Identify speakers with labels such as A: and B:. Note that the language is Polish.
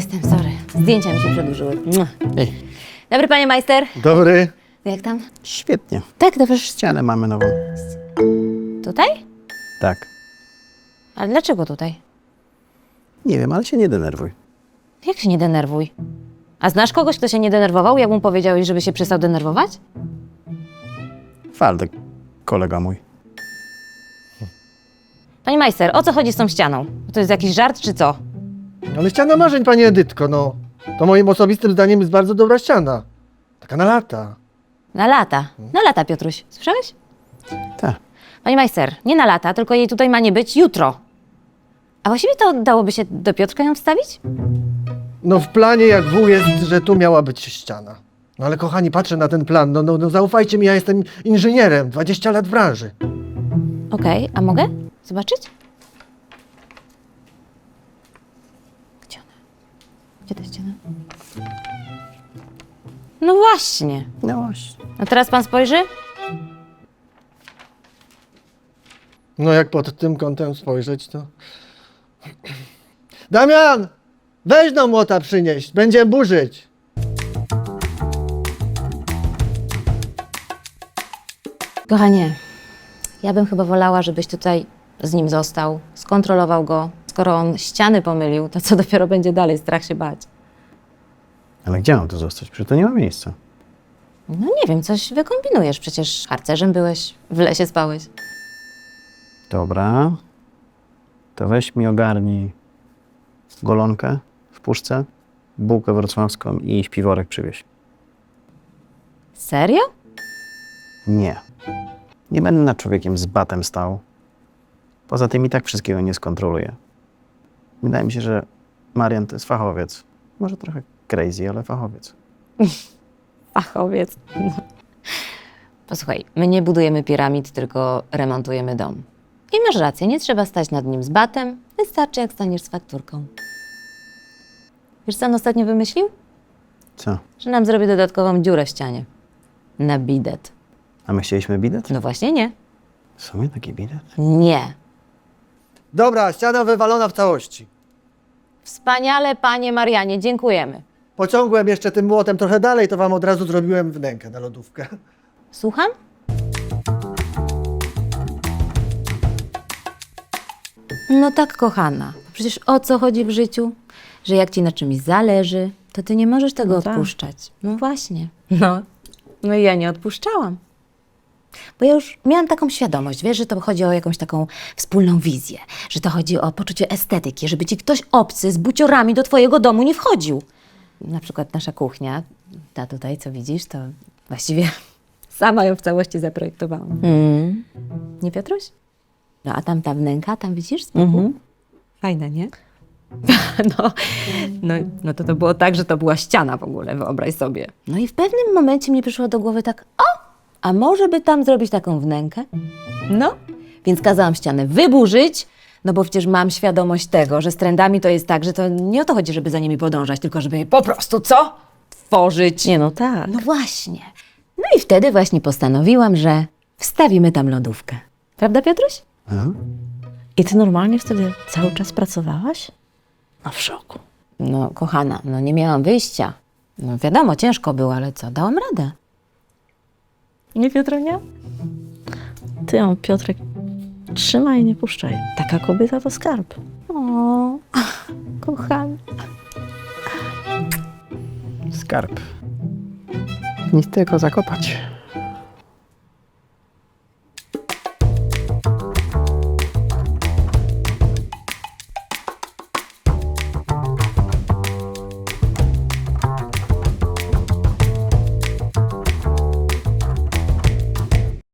A: jestem, sorry. Zdjęcia mi się przedłużyły. Mua.
B: Ej.
A: Dobry panie majster.
C: Dobry.
A: Jak tam?
B: Świetnie.
A: Tak, dobrze.
B: Ścianę mamy nową.
A: Tutaj?
B: Tak.
A: Ale dlaczego tutaj?
B: Nie wiem, ale się nie denerwuj.
A: Jak się nie denerwuj? A znasz kogoś, kto się nie denerwował, jak mu powiedziałeś, żeby się przestał denerwować?
B: Waldek, kolega mój.
A: Panie majster, o co chodzi z tą ścianą? To jest jakiś żart, czy co?
C: Ale ściana marzeń, pani Edytko, no. To moim osobistym zdaniem jest bardzo dobra ściana. Taka na lata.
A: Na lata. Na lata, Piotruś. Słyszałeś?
B: Tak.
A: Panie majster, nie na lata, tylko jej tutaj ma nie być jutro. A właściwie to dałoby się do Piotrka ją wstawić?
C: No w planie jak w jest, że tu miała być ściana. No ale kochani, patrzę na ten plan. No, no, no zaufajcie mi, ja jestem inżynierem. 20 lat w branży.
A: Okej, a mogę zobaczyć? Gdzie ona? Gdzie ta ściana? No właśnie.
B: No właśnie.
A: A teraz pan spojrzy?
C: No jak pod tym kątem spojrzeć, to... Damian! Weź no młota przynieść, będziemy burzyć.
A: Kochanie, ja bym chyba wolała, żebyś tutaj z nim został, skontrolował go. Skoro on ściany pomylił, to co dopiero będzie dalej? Strach się bać.
B: Ale gdzie mam tu zostać? Przecież to nie ma miejsca.
A: No nie wiem, coś wykombinujesz. Przecież harcerzem byłeś, w lesie spałeś.
B: Dobra. To weź mi ogarnij golonkę w puszce, bułkę wrocławską i śpiworek przywieź.
A: Serio?
B: Nie. Nie będę nad człowiekiem z batem stał. Poza tym i tak wszystkiego nie skontroluję. Wydaje mi się, że Marian to jest fachowiec. Może trochę crazy, ale fachowiec.
A: Fachowiec. Posłuchaj, my nie budujemy piramid, tylko remontujemy dom. I masz rację, nie trzeba stać nad nim z batem, wystarczy jak staniesz z fakturką. Wiesz co on ostatnio wymyślił?
B: Co?
A: Że nam zrobi dodatkową dziurę w ścianie. Na bidet.
B: A my chcieliśmy bidet?
A: No właśnie nie.
B: W sumie taki bidet?
A: Nie.
C: Dobra, ściana wywalona w całości.
A: Wspaniale, panie Marianie, dziękujemy.
C: Pociągłem jeszcze tym młotem trochę dalej, to wam od razu zrobiłem wnękę na lodówkę.
A: Słucham? No tak, kochana. Przecież o co chodzi w życiu? Że jak ci na czymś zależy, to ty nie możesz tego
D: No tak.
A: odpuszczać. No właśnie. No. No i ja nie odpuszczałam. Bo ja już miałam taką świadomość, wiesz, że to chodzi o jakąś taką wspólną wizję, że to chodzi o poczucie estetyki, żeby ci ktoś obcy z buciorami do twojego domu nie wchodził. Na przykład nasza kuchnia, ta tutaj, co widzisz, to właściwie sama ją w całości zaprojektowałam.
D: Mm.
A: Nie, Piotruś? No a tam ta wnęka, tam widzisz z boku? Fajne, nie? No, no, no to to było tak, że to była ściana w ogóle, wyobraź sobie. No i w pewnym momencie mi przyszło do głowy tak, o, a może by tam zrobić taką wnękę? No, więc kazałam ścianę wyburzyć, no bo przecież mam świadomość tego, że z trendami to jest tak, że to nie o to chodzi, żeby za nimi podążać, tylko żeby je po prostu, co? Tworzyć.
D: Nie no tak.
A: No właśnie. No i wtedy właśnie postanowiłam, że wstawimy tam lodówkę. Prawda, Piotruś?
D: I ty normalnie wtedy cały czas pracowałaś? No w szoku.
A: No, kochana, no nie miałam wyjścia. No wiadomo, ciężko było, ale co, dałam radę.
D: Nie Piotronia? Ty ją, Piotrek, trzymaj nie puszczaj. Taka kobieta to skarb.
A: O, kochana.
B: Skarb. Nic tylko zakopać.